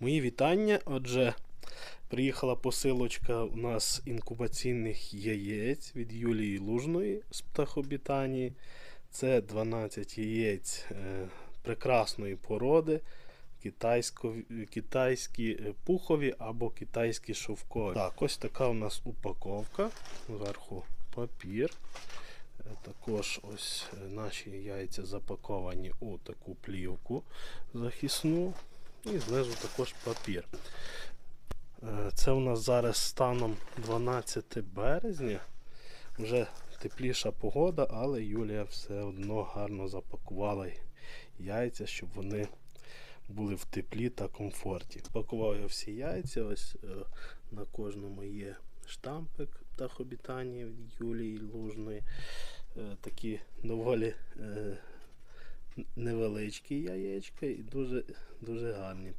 Мої вітання. Отже, приїхала посилочка у нас інкубаційних яєць від Юлії Лужної з птахобітанії. Це 12 яєць е, прекрасної породи. Китайські е, пухові або китайські шовкові. Так, ось така у нас упаковка. Зверху папір. Е, Також ось е, наші яйця запаковані у таку плівку захисну. І знизу також папір. Е, Це у нас зараз станом 12 березня. Вже тепліша погода, але Юлія все одно гарно запакувала яйця, щоб вони були в теплі та комфорті. Пакував я всі яйця. Ось е, на кожному є штампик птахобітання від Юлії Лужної. Е, Такі доволі невеличкі яєчка і дуже, дуже гарні.